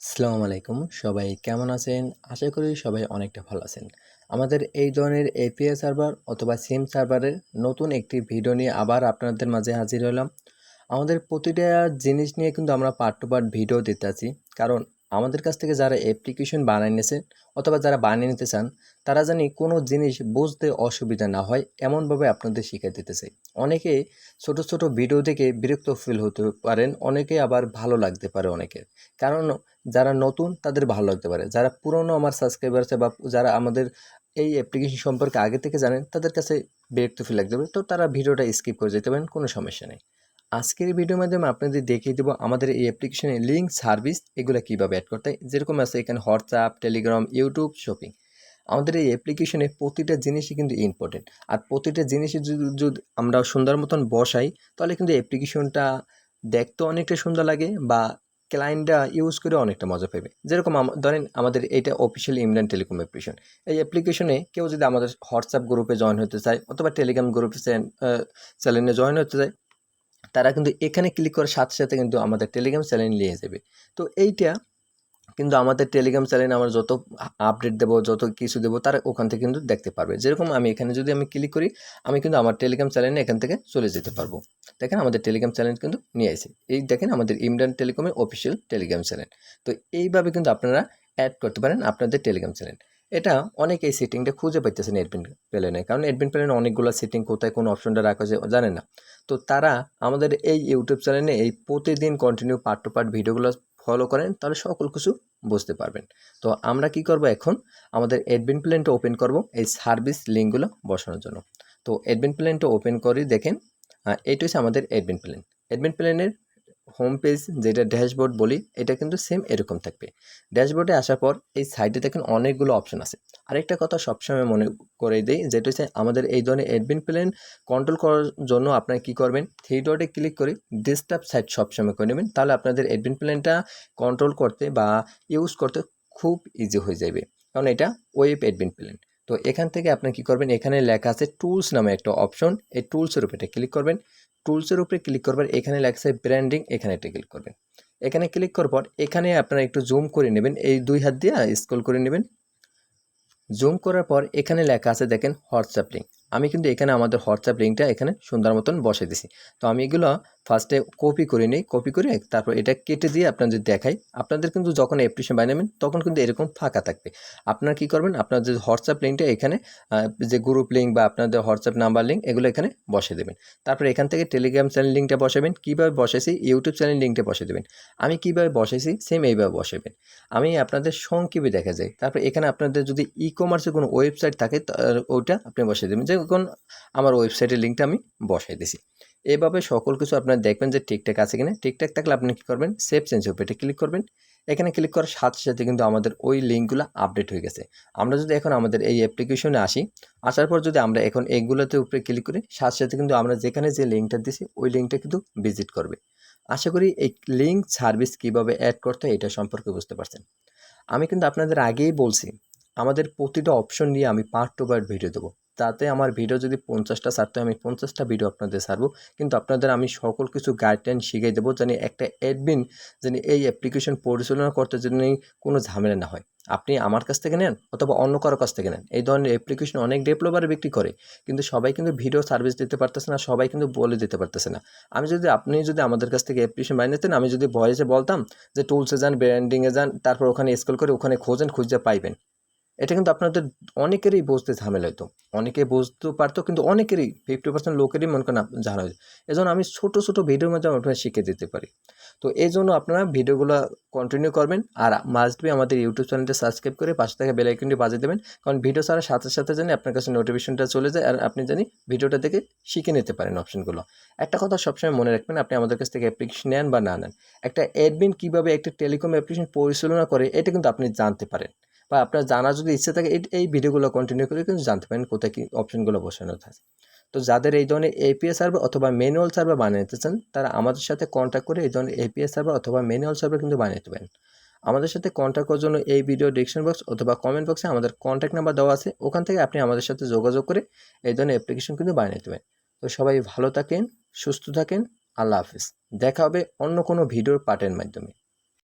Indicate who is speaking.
Speaker 1: আসসালামু আলাইকুম। সবাই কেমন আছেন? আশা করি সবাই অনেকটা ভালো আছেন। আমাদের এই ধরনের এপিআই সার্ভার অথবা সিম সার্ভারের নতুন একটি ভিডিও নিয়ে আবার আপনাদের মাঝে হাজির হলাম। আমাদের প্রতিটা জিনিস নিয়ে কিন্তু আমরা পার্ট টু পার্ট ভিডিও দিতে আছি। কারণ আমাদের কাছ থেকে যারা অ্যাপ্লিকেশন বানিয়ে নিয়েছে অথবা যারা বানিয়ে নিতে চান, তারা জানি কোনো জিনিস বুঝতে অসুবিধা না হয় এমনভাবে আপনাদের শিখিয়ে দিতে চাই অনেকে ছোট ছোট ভিডিও দেখে বিরক্ত ফিল হতে পারেন, অনেকে আবার ভালো লাগতে পারে অনেকের কারণ যারা নতুন, তাদের ভালো লাগতে পারে। যারা পুরনো আমার সাবস্ক্রাইবার আছে বা যারা আমাদের এই অ্যাপ্লিকেশন সম্পর্কে আগে থেকে জানেন, তাদের কাছে বিরক্ত ফিল লাগতে পারে। তো তারা ভিডিওটা স্কিপ করে যেতে পারেন, কোনো সমস্যা নেই। আজকের ভিডিওর মাধ্যমে আপনাদের দেখিয়ে দেবো আমাদের এই অ্যাপ্লিকেশনে লিঙ্ক সার্ভিস এগুলো কীভাবে অ্যাড করতে হয়। যেরকম আছে এখানে হোয়াটসঅ্যাপ টেলিগ্রাম ইউটিউব শপিং আমাদের এই অ্যাপ্লিকেশনে প্রতিটা জিনিসই কিন্তু ইম্পর্টেন্ট আর প্রতিটা জিনিসই যদি আমরা সুন্দর মতন বসাই, তাহলে কিন্তু অ্যাপ্লিকেশনটা দেখতে অনেকটা সুন্দর লাগে বা ক্লায়েন্টরা ইউজ করে অনেকটা মজা পাবে। যেরকম ধরেন আমাদের এইটা অফিসিয়াল ইমরান টেলিকম অ্যাপ্লিকেশন এই অ্যাপ্লিকেশনে কেউ যদি আমাদের হোয়াটসঅ্যাপ গ্রুপে জয়েন হতে চায়, অথবা টেলিগ্রাম গ্রুপে চ্যানেলে জয়েন হতে চায় তারা কিন্তু এখানে ক্লিক করার সাথে সাথে কিন্তু আমাদের টেলিগ্রাম চ্যানেল নিয়ে যাবে। তো এইটা কিন্তু আমাদের টেলিগ্রাম চ্যানেলে আমরা যত আপডেট দেবো, যত কিছু দেবো, তারা ওখান থেকে কিন্তু দেখতে পারবে। যেরকম আমি এখানে যদি আমি ক্লিক করি, আমি কিন্তু আমার টেলিগ্রাম চ্যানেলে এখান থেকে চলে যেতে পারব। দেখেন আমাদের টেলিগ্রাম চ্যানেল কিন্তু নিয়ে আসে। এই দেখেন আমাদের ইমরান টেলিকমের অফিসিয়াল টেলিগ্রাম চ্যানেল তো এইভাবে কিন্তু আপনারা অ্যাড করতে পারেন আপনাদের টেলিগ্রাম চ্যানেল এটা অনেকে এই সেটিংটা খুঁজে পাইতেছেন এডমিন প্ল্যানে কারণ এডমিন প্ল্যানে অনেকগুলো সেটিং কোথায়, কোন অপশনটা রাখা যায় জানে না। তো তারা আমাদের এই ইউটিউব চ্যানেলে এই প্রতিদিন কন্টিনিউ পার্ট টু পার্ট ভিডিওগুলো ফলো করেন, তাহলে সকল কিছু বুঝতে পারবেন। তো আমরা কি করব এখন? আমাদের অ্যাডমিন প্ল্যানটা ওপেন করব, এই সার্ভিস লিঙ্কগুলো বসানোর জন্য। তো অ্যাডমিন প্ল্যানটা ওপেন করি, দেখেন এইটা হচ্ছে আমাদের অ্যাডমিন প্ল্যান অ্যাডমিন প্ল্যানের হোম পেজ যেটা ড্যাশবোর্ড বলি, এটা কিন্তু সেম এরকম থাকবে। ড্যাশবোর্ডে আসার পর এই সাইডে দেখেন অনেকগুলো অপশন আছে। আরেকটা কথা সবসময় মনে করে দিই, যেটা হচ্ছে আমাদের এই ধরনের অ্যাডমিন প্ল্যান কন্ট্রোল করার জন্য আপনারা কী করবেন? থ্রি ডটে ক্লিক করে ডেস্কটপ সাইট সবসময় করে নেবেন, তাহলে আপনাদের অ্যাডমিন প্ল্যানটা কন্ট্রোল করতে বা ইউজ করতে খুব ইজি হয়ে যাবে। কারণ এটা ওয়েব অ্যাডমিন প্ল্যান তো এখান থেকে আপনি কি করবেন? এখানে লেখা আছে টুলস নামে একটা অপশন এই টুলসের উপরে ক্লিক করবেন। টুলসের উপরে ক্লিক করবেন এখানে লেখা আছে ব্র্যান্ডিং এখানে একটা ক্লিক করবেন। এখানে ক্লিক করার পর এখানে আপনারা একটু জুম করে নেবেন। এই দুই হাত দিয়ে স্ক্রল করে নেবেন। জুম করার পর এখানে লেখা আছে দেখেন, হোয়াটসঅ্যাপ লিঙ্ক আমি কিন্তু এখানে আমাদের হোয়াটসঅ্যাপ লিঙ্কটা এখানে সুন্দর মতন বসে দিছি। তো আমি এগুলো ফার্স্টে কপি করে নিই কপি করে তারপর এটা কেটে দিয়ে আপনার যদি দেখাই, আপনাদের কিন্তু যখন অ্যাপ্লিকেশন বানাবেন তখন কিন্তু এরকম ফাঁকা থাকবে। আপনারা কি করবেন আপনার যে হোয়াটসঅ্যাপ লিঙ্কটা এখানে যে গ্রুপ লিঙ্ক বা আপনাদের হোয়াটসঅ্যাপ নাম্বার লিঙ্ক এগুলো এখানে বসে দেবেন। তারপর এখান থেকে টেলিগ্রাম চ্যানেল লিঙ্কটা বসাবেন। কীভাবে বসেছি ইউটিউব চ্যানেল লিঙ্কটা বসে দেবেন। আমি কীভাবে বসেছি সেম এইভাবে বসাবেন। আমি আপনাদের সংক্ষেপে দেখা যায়। তারপর এখানে আপনাদের যদি ই কমার্সের কোনো ওয়েবসাইট থাকে ওইটা আপনি বসিয়ে দেবেন। যেমন আমার ওয়েবসাইটের লিঙ্কটা আমি বসাই দিছি। এভাবে সকল কিছু আপনারা দেখবেন যে ঠিকঠাক আছে কিনা। ঠিকঠাক থাকলে আপনি কী করবেন? সেভ চেঞ্জ হবে এটা ক্লিক করবেন। এখানে ক্লিক করার সাথে সাথে কিন্তু আমাদের ওই লিঙ্কগুলো আপডেট হয়ে গেছে। আমরা যদি এখন আমাদের এই অ্যাপ্লিকেশনে আসি, আসার পর যদি আমরা এখন এইগুলোতে উপরে ক্লিক করি, সাথে সাথে কিন্তু আমরা যেখানে যে লিঙ্কটা দিছি, ওই লিঙ্কটা কিন্তু ভিজিট করবে। আশা করি এই লিঙ্ক সার্ভিস কীভাবে অ্যাড করতে হয়, এটা সম্পর্কে বুঝতে পারছেন। আমি কিন্তু আপনাদের আগেই বলছি, আমাদের প্রতিটা অপশন নিয়ে আমি পার্ট টু পার্ট ভিডিও দেবো। তাতে আমার ভিডিও যদি পঞ্চাশটা ছাড়তে আমি পঞ্চাশটা ভিডিও আপনাদের ছাড়বো কিন্তু আপনাদের আমি সকল কিছু গাইডলাইন শিখিয়ে দেবো যেন একটা অ্যাডমিন জানি এই অ্যাপ্লিকেশন পরিচালনা করতে জানি কোনো ঝামেলা না হয়। আপনি আমার কাছ থেকে নেন অথবা অন্য কারও কাছ থেকে নেন। এই ধরনের অ্যাপ্লিকেশন অনেক ডেভেলপার বিক্রি করে, কিন্তু সবাই কিন্তু ভিডিও সার্ভিস দিতে পারতেছে না, সবাই কিন্তু বলে দিতে পারতেছে না। আমি যদি, আপনি যদি আমাদের কাছ থেকে অ্যাপ্লিকেশন বানিয়ে নিতেন আমি যদি ভয়েসে বলতাম যে টুলসে যান ব্র্যান্ডিংয়ে যান, তারপর ওখানে স্কুল করে ওখানে খোঁজেন, খুঁজে পাইবেন। এটা কিন্তু আপনাদের অনেকেরই বুঝতে ঝামেলা হতো অনেকে বুঝতে পারতো, কিন্তু অনেকেরই ফিফটি পার্সেন্ট লোকেরই মনে করেন আপ- জানা হয়েছে এজন্য আমি ছোটো ছোটো ভিডিওর মাধ্যমে আপনারা শিখে দিতে পারি। তো এই জন্য আপনারা ভিডিওগুলো কন্টিনিউ করবেন আর মাস্ট বি আমাদের ইউটিউব চ্যানেলটা সাবস্ক্রাইব করে পাশে থাকা বেল আইকনটি বাজিয়ে দেবেন। কারণ ভিডিও ছাড়ার সাথে সাথে জানি আপনার কাছে নোটিফিকেশনটা চলে যায় আর আপনি জানি ভিডিওটা দেখে শিখে নিতে পারেন অপশনগুলো একটা কথা সবসময় মনে রাখবেন, আপনি আমাদের কাছ থেকে অ্যাপ্লিকেশন নেন বা না নেন। একটা অ্যাডমিন কীভাবে একটা টেলিকম অ্যাপ্লিকেশন পরিচালনা করে, এটা কিন্তু আপনি জানতে পারেন। বা আপনার জানার যদি ইচ্ছে থাকে, এই- ভিডিওগুলো কন্টিনিউ করে কিন্তু জানতে পারেন কোথায় কী অপশনগুলো বসানো থাকে। তো যাদের এই ধরনের এপিএস সার্ভার অথবা ম্যানুয়াল সার্ভার নিতে চান, তারা আমাদের সাথে কন্ট্যাক্ট করে এই ধরনের এপিএস সার্ভার অথবা ম্যানুয়াল সার্ভার কিন্তু বানিয়ে পারেন। আমাদের সাথে কন্ট্যাক্ট করার জন্য এই ভিডিও ডিসক্রিপশন বক্স অথবা কমেন্ট বক্সে আমাদের কন্ট্যাক্ট নাম্বার দেওয়া আছে। ওখান থেকে আপনি আমাদের সাথে যোগাযোগ করে এই ধরনের অ্যাপ্লিকেশন কিন্তু বানিয়ে পারেন। তো সবাই ভালো থাকেন, সুস্থ থাকেন, আল্লাহ হাফিজ। দেখা হবে অন্য কোনো ভিডিওর পার্টের মাধ্যমে।